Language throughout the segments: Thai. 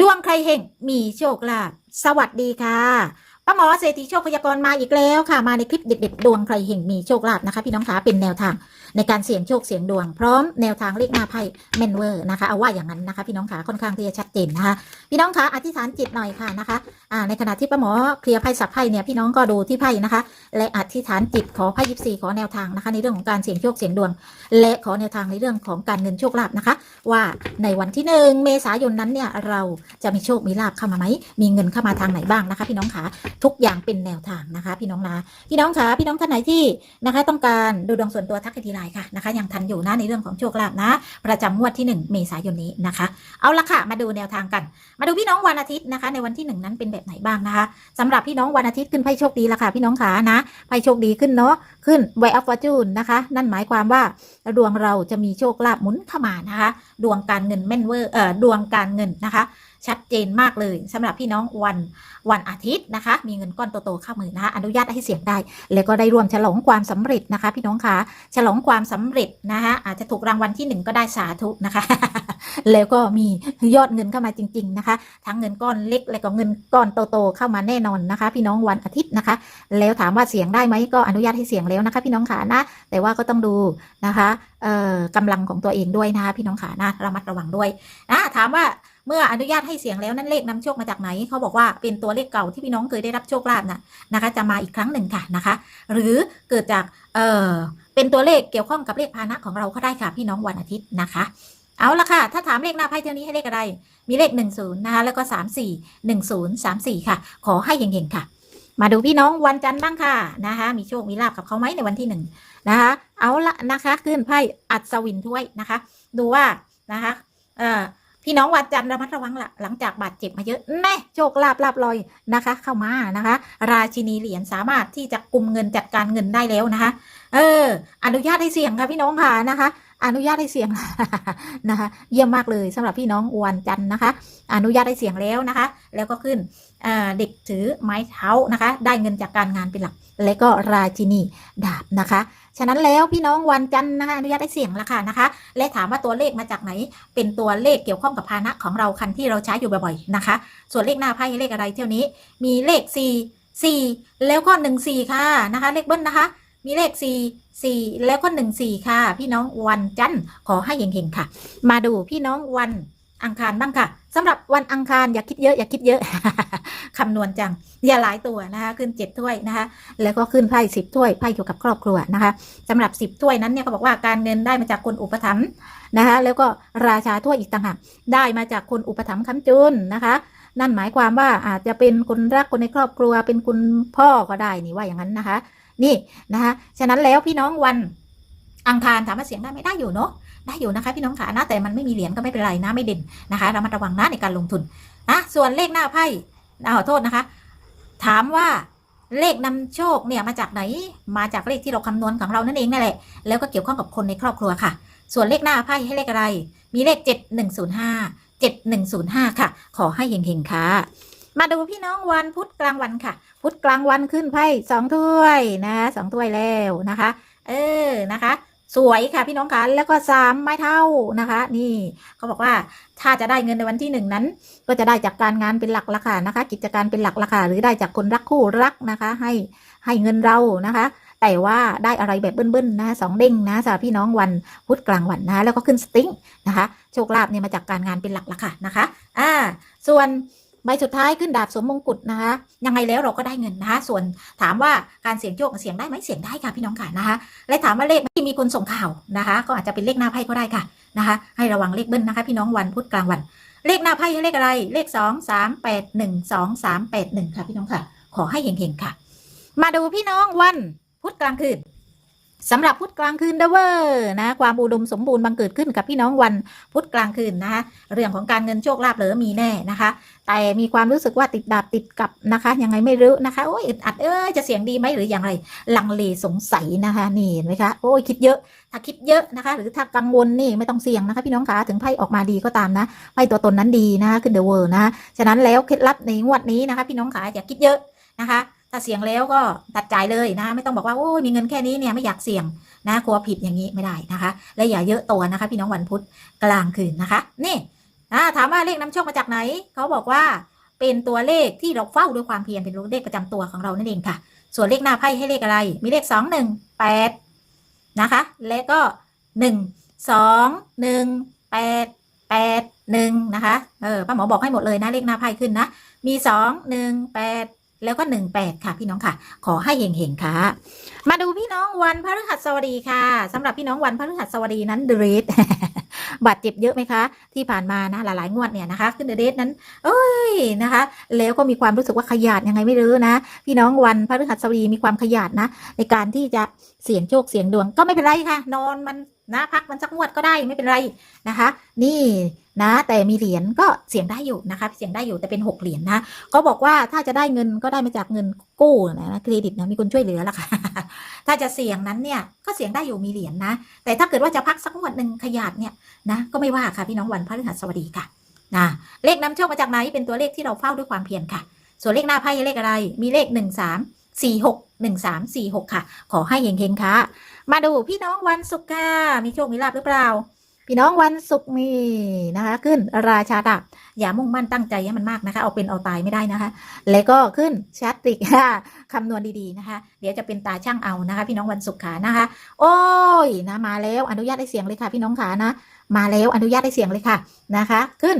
ดวงใครเฮงมีโชคลาภสวัสดีค่ะป้าหมอเศรษฐีโชคพยากรณ์มาอีกแล้วค่ะ มาในคลิปเด็ดๆดวงใครเฮงมีโชคลาภนะคะ พี่น้องคะเป็นแนวทางในการเสี่ยงโชคเสี่ยงดวง พร้อมแนวทางเลขหน้าไพ่แมนเวอร์นะคะ เอาว่าอย่างนั้นนะคะ พี่น้องคะค่อนข้างที่จะชัดเจนนะคะพี่น้องคะอธิษฐานจิตหน่อยค่ะนะคะอ่าในขณะที่ป้าหมอเคลียร์ไพ่สับไพ่เนี่ยพี่น้องก็ดูที่ไพ่นะคะ และอธิษฐานจิตขอไพ่ยิปซีขอแนวทางนะคะ ในเรื่องของการเสี่ยงโชคเสี่ยงดวง และขอแนวทางในเรื่องของการเงินโชคลาภนะคะ ว่าในวันที่หนึ่งเมษายนนั้นเนี่ยเราจะมีโชคมีลาภเข้ามาไหมมีเงินเข้ามาทางไหนบ้างนะคะ พี่น้องคะทุกอย่างเป็นแนวทางนะคะ พี่น้องนะพี่น้องคะพี่น้องท่านไหนที่นะคะ ต้องการดูดวงส่วนตัวทักทีไลน์ค่ะนะคะ ยังทันอยู่นะในเรื่องของโชคลาภนะ ประจำงวดที่ 1 เมษายนนี้นะคะ เอาละค่ะมาดูแนวทางกันมาดูพี่น้องวันอาทิตย์นะคะ ในวันที่หนึ่งนั้นเป็นแบบไหนบ้างนะคะสำหรับพี่น้องวันอาทิตย์ขึ้นไพ่โชคดีละค่ะ พี่น้องขานะไพ่โชคดีขึ้นเนาะขึ้นไวอัฟฟอร์จูนนะคะ นั่นหมายความว่าดวงเราจะมีโชคลาภหมุนเข้ามานะคะ ดวงการเงินแม่นเวอร์เอ่อดวงการเงินนะคะ ชัดเจนมากเลยสำหรับพี่น้องวันวันอาทิตย์นะคะ มีเงินก้อนโตๆเข้ามือนะคะอนุญาตให้เสี่ยงได้ แล้วก็ได้ร่วมฉลองความสำเร็จนะคะ พี่น้องคะฉลองความสำเร็จนะคะอาจจะถูกรางวัลที่หนึ่งก็ได้สาธุนะคะ แล้วก็มียอดเงินเข้ามาจริง ๆนะคะ ทั้งเงินก้อนเล็กและก็เงินก้อนโตๆเข้ามาแน่นอนนะคะ พี่น้องวันอาทิตย์นะคะ แล้วถามว่าเสี่ยงได้ไหมก็อนุญาตให้เสี่ยงแล้วนะคะ พี่น้องขานะ แต่ว่าก็ต้องดูนะคะกำลังของตัวเองด้วยนะคะพี่น้องขานะระมัดระวังด้วยนะถามว่า เมื่ออนุญาตให้เสียงแล้วนั่นเลขนำโชคมาจากไหนเขาบอกว่าเป็นตัวเลขเก่าที่พี่น้องเคยได้รับโชคลาภน่ะนะคะจะมาอีกครั้งหนึ่งค่ะนะคะ หรือเกิดจากเออเป็นตัวเลขเกี่ยวข้องกับเลขพาหนะของเราก็ได้ค่ะพี่น้องวันอาทิตย์นะคะเอาละค่ะ ถ้าถามเลขหน้าไพ่เท่านี้ให้เลขอะไร มีเลข 10 นะคะ แล้วก็ 34 10 34 ค่ะ ขอให้เฮงๆ ค่ะ มาดูพี่น้องวันจันทร์บ้างค่ะนะคะ มีโชค มีลาบกับเขาไหมในวันที่หนึ่งนะคะ เอาละนะคะ ขึ้นไพ่อัศวินถ้วยนะคะ ดูว่านะคะ เอ่อ พี่น้องวันจันทร์ระมัดระวังละหลังจากบาดเจ็บมาเยอะแน่โชคลาภลาบลอยนะคะ เข้ามานะคะ ราชินีเหรียญสามารถที่จะกุมเงินจัดการเงินได้แล้วนะคะ เออ อนุญาตให้เสี่ยงค่ะพี่น้องค่ะนะคะ อนุญาตให้เสี่ยงนะคะ เยี่ยมมากเลยสำหรับพี่น้องวันจันทร์นะคะ อนุญาตให้เสี่ยงแล้วนะคะ แล้วก็ขึ้น เด็กถือไม้เท้านะคะ ได้เงินจากการงานเป็นหลัก และก็ราชินีดาบนะคะ ฉะนั้นแล้วพี่น้องวันจันทร์นะคะอนุญาตให้เสี่ยงแล้วค่ะนะคะ และถามว่าตัวเลขมาจากไหน เป็นตัวเลขเกี่ยวข้องกับพาหนะของเราคันที่เราใช้อยู่บ่อยๆนะคะ ส่วนเลขหน้าไพ่เลขอะไรเที่ยวนี้ มีเลข 4 4 แล้วก็ 1 4 ค่ะนะคะ เลขเบิ้ลนะคะ มีเลข 4 4 แล้วก็ 1 4 ค่ะ พี่น้องวันจันทร์ขอให้เฮงๆค่ะ มาดูพี่น้องวันอังคารบ้างค่ะ สำหรับวันอังคารอย่าคิดเยอะ อย่าคิดเยอะ คำนวณจัง อย่าหลายตัวนะคะ ขึ้นเจ็ดถ้วยนะคะ แล้วก็ขึ้นไพ่สิบถ้วยไพ่เกี่ยวกับครอบครัวนะคะสำหรับสิบถ้วยนั้นเนี่ยเขาบอกว่าการเงินได้มาจากคนอุปถัมภ์นะคะ แล้วก็ราชาถ้วยอีกต่างหากได้มาจากคนอุปถัมภ์ค้ำจุนนะคะ นั่นหมายความว่าอาจจะเป็นคนรักคนในครอบครัว เป็นคุณพ่อก็ได้นี่ว่าอย่างนั้นนะคะ นี่นะคะฉะนั้นแล้วพี่น้องวันอังคารถามว่าเสียงได้ไม่ได้อยู่เนาะ ได้อยู่นะคะพี่น้องขานะแต่มันไม่มีเหรียญก็ไม่เป็นไรนะไม่เด่นนะคะเรามาระวังนะในการลงทุนนะส่วนเลขหน้าไพ่ขอโทษนะคะ ถามว่าเลขนำโชคเนี่ยมาจากไหน มาจากเลขที่เราคำนวณของเรานั่นเองนั่นแหละ แล้วก็เกี่ยวข้องกับคนในครอบครัวค่ะ ส่วนเลขหน้าไพ่ให้เลขอะไร มีเลข 7105 7105 ค่ะ ขอให้เฮงๆค่ะ มาดูพี่น้องวันพุธกลางวันค่ะ พุธกลางวันขึ้นไพ่สองถ้วยนะคะสองถ้วยแล้วนะคะ เออนะคะ สวยค่ะพี่น้องคะแล้วก็สามไม้เท่านะคะ นี่เขาบอกว่าถ้าจะได้เงินในวันที่หนึ่งนั้น ก็จะได้จากการงานเป็นหลักละค่ะนะคะ กิจการเป็นหลักละค่ะหรือได้จากคนรักคู่รักนะคะ ให้ให้เงินเรานะคะ แต่ว่าได้อะไรแบบเบิ้ลๆนะสองเด้งนะสำหรับพี่น้องวันพุธกลางวันนะแล้วก็ขึ้นสติ้งนะคะ โชคลาภเนี่ยมาจากการงานเป็นหลักละค่ะนะคะ อ่า ส่วน ใบสุดท้ายขึ้นดาบสวมมงกุฎนะคะ ยังไงแล้วเราก็ได้เงินนะคะส่วนถามว่าการเสี่ยงโชคเสี่ยงได้ไหมเสี่ยงได้ค่ะพี่น้องค่ะนะคะ และถามว่าเลขที่มีคนส่งข่าวนะคะ ก็อาจจะเป็นเลขหน้าไพ่ก็ได้ค่ะนะคะ ให้ระวังเลขเบิ้ลนะคะ พี่น้องวันพุธกลางวัน เลขหน้าไพ่เลขอะไร เลขสองสามแปดหนึ่งสองสามแปดหนึ่งค่ะพี่น้องค่ะ ขอให้เฮงๆค่ะ มาดูพี่น้องวันพุธกลางคืน สำหรับพุธกลางคืนเดเวอร์นะความอุดมสมบูรณ์บังเกิดขึ้นกับพี่น้องวันพุธกลางคืนนะคะเรื่องของการเงินโชคลาภเหลือมีแน่นะคะ แต่มีความรู้สึกว่าติดดาบติดกับนะคะยังไงไม่รู้นะคะโอ้ยอึดอัดเอ้ยจะเสียงดีไหมหรืออย่างไร ลังเลสงสัยนะคะนี่เห็นไหมคะโอ้ยคิดเยอะถ้าคิดเยอะนะคะ หรือถ้ากังวลนี่ไม่ต้องเสี่ยงนะคะ พี่น้องคะถึงไพ่ออกมาดีก็ตามนะไพ่ตัวตนนั้นดีนะคะขึ้นเดเวิร์นะคะฉะนั้นแล้วเคล็ดลับในงวดนี้นะคะ พี่น้องขาอย่าคิดเยอะนะคะ ถ้าเสี่ยงแล้วก็ตัดจ่ายเลยนะ ไม่ต้องบอกว่าโอ้ยมีเงินแค่นี้เนี่ยไม่อยากเสี่ยงนะกลัวผิดอย่างนี้ไม่ได้นะคะ และอย่าเยอะตัวนะคะ พี่น้องวันพุธกลางคืนนะคะ นี่อ่าถามว่าเลขนำโชคมาจากไหน เขาบอกว่าเป็นตัวเลขที่เราเฝ้าด้วยความเพียรเป็นเลขประจำตัวของเรานั่นเองค่ะ ส่วนเลขหน้าไพ่ให้เลขอะไร มีเลขสองหนึ่งแปดนะคะ และก็หนึ่งสองหนึ่งแปดแปดหนึ่งนะคะ เออป้าหมอบอกให้หมดเลยนะเลขหน้าไพ่ขึ้นนะ มีสองหนึ่งแปด แล้วก็หนึ่งแปดค่ะพี่น้องค่ะ ขอให้เฮงๆค่ะ มาดูพี่น้องวันพฤหัสบดีค่ะสำหรับพี่น้องวันพฤหัสบดีนั้นเดรสบาดเจ็บเยอะไหมคะ ที่ผ่านมานะหลายๆงวดเนี่ยนะคะ ขึ้นเดรสนั้น เอ้ยนะคะ แล้วก็มีความรู้สึกว่าขยาดยังไงไม่รู้นะ พี่น้องวันพฤหัสบดีมีความขยาดนะ ในการที่จะเสี่ยงโชคเสี่ยงดวงก็ไม่เป็นไรค่ะ นอนมัน นะพักมันสักงวดก็ได้ไม่เป็นไรนะคะ นี่นะแต่มีเหรียญก็เสี่ยงได้อยู่นะคะเสี่ยงได้อยู่แต่เป็นหกเหรียญนะเขาบอกว่าถ้าจะได้เงินก็ได้มาจากเงินกู้นะเครดิตนะมีคนช่วยเหลือละค่ะถ้าจะเสี่ยงนั้นเนี่ยก็เสี่ยงได้อยู่มีเหรียญนะแต่ถ้าเกิดว่าจะพักสักงวดหนึ่งขยาดเนี่ยนะก็ไม่ว่าค่ะพี่น้องวันพฤหัสบดีค่ะนะเลขนำโชคมาจากไหนเป็นตัวเลขที่เราเฝ้าด้วยความเพียรค่ะ ส่วนเลขหน้าไพ่เลขอะไร มีเลขหนึ่งสาม สี่หกหนึ่งสามสี่หกค่ะ ขอให้เฮงๆค่ะ มาดูพี่น้องวันศุกร์ค่ะมีโชคมีลาภหรือเปล่า พี่น้องวันศุกร์มีนะคะ ขึ้นราชาดาบอย่ามุ่งมั่นตั้งใจให้มันมากนะคะ เอาเป็นเอาตายไม่ได้นะคะ แล้วก็ขึ้นชัดติกค่ะคำนวณดีๆนะคะ เดี๋ยวจะเป็นตาช่างเอานะคะ พี่น้องวันศุกร์ขานะคะ โอ้ยนะมาแล้วอนุญาตให้เสียงเลยค่ะ พี่น้องขานะ มาแล้วอนุญาตให้เสียงเลยค่ะนะคะ ขึ้น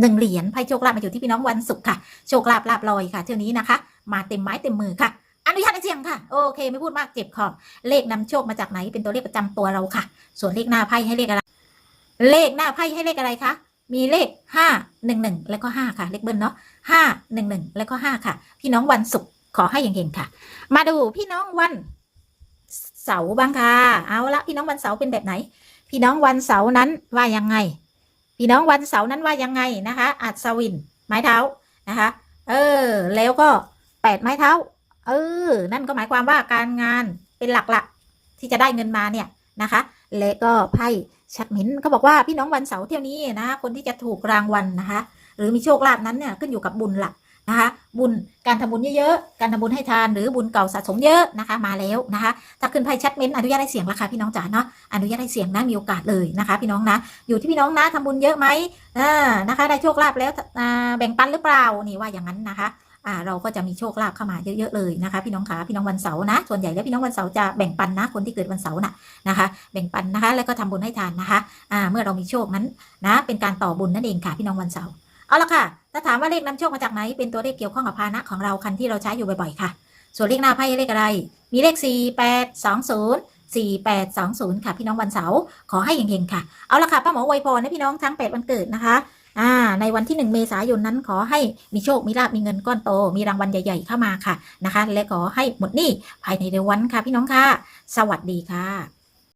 หนึ่งเหรียญไพ่โชคลาภมาอยู่ที่พี่น้องวันศุกร์ค่ะ โชคลาภลาบลอยค่ะเที่ยวนี้นะคะ มาเต็มไม้เต็มมือค่ะ อนุญาตเสียงค่ะ โอเค ไม่พูดมากเจ็บคอเลขนำโชคมาจากไหนเป็นตัวเลขประจำตัวเราค่ะ ส่วนเลขหน้าไพ่ให้เลขอะไร เลขหน้าไพ่ให้เลขอะไรคะมีเลขห้าหนึ่งหนึ่งแล้วก็ห้าค่ะ เลขเบิ้ลเนาะห้าหนึ่งหนึ่งแล้วก็ห้าค่ะ พี่น้องวันศุกร์ขอให้ยังเฮงๆค่ะ มาดูพี่น้องวันเสาร์บ้างค่ะ เอาละพี่น้องวันเสาร์เป็นแบบไหน พี่น้องวันเสาร์นั้นว่ายังไง พี่น้องวันเสาร์นั้นว่ายังไงนะคะ อัศวิน ไม้เท้านะคะ เออ แล้วก็ แปดไม้เท้า เออ นั่นก็หมายความว่าการงานเป็นหลักๆที่จะได้เงินมาเนี่ยนะคะ และก็ไพ่ชัดหมินเขาบอกว่าพี่น้องวันเสาร์เที่ยวนี้นะ คนที่จะถูกรางวัลนะคะ หรือมีโชคลาภนั้นเนี่ยขึ้นอยู่กับบุญหลักนะคะ บุญการทำบุญเยอะๆ การทำบุญให้ทานหรือบุญเก่าสะสมเยอะนะคะ มาแล้วนะคะ ถ้าขึ้นไพ่ชัดเม้นอนุญาตให้เสียงราคาพี่น้องจ๋าเนาะอนุญาตให้เสียงนะมีโอกาสเลยนะคะ พี่น้องนะอยู่ที่พี่น้องนะทำบุญเยอะไหมอ่านะคะ ได้โชคลาภแล้วแบ่งปันหรือเปล่านี่ว่าอย่างนั้นนะคะ อ่าเราก็จะมีโชคลาภเข้ามาเยอะๆเลยนะคะ พี่น้องขาพี่น้องวันเสาร์นะ ส่วนใหญ่แล้วพี่น้องวันเสาร์จะแบ่งปันนะ คนที่เกิดวันเสาร์น่ะนะคะ แบ่งปันนะคะ แล้วก็ทำบุญให้ทานนะคะอ่าเมื่อเรามีโชคนั้นนะเป็นการต่อบุญนั่นเองค่ะพี่น้องวันเสาร์เอาละค่ะถ้าถามว่าเลขนำโชคมาจากไหนเป็นตัวเลขเกี่ยวข้องกับพานะของเราคันที่เราใช้อยู่บ่อยๆค่ะ ส่วนเลขหน้าไพ่เลขอะไร มีเลข 4 8 2 0 4 8 2 0 ค่ะ พี่น้องวันเสาร์ขอให้เฮงๆค่ะ เอาละค่ะ ป้าหมอไวยพรให้พี่น้องทั้ง 8 วันเกิดนะคะ อ่า ในวันที่ 1 เมษายนนั้นขอให้มีโชค มีลาบมีเงินก้อนโต มีรางวัลใหญ่ ๆ เข้ามาค่ะนะคะ และขอให้หมดหนี้ภายในเดือนวันค่ะพี่น้องค่ะ สวัสดีค่ะ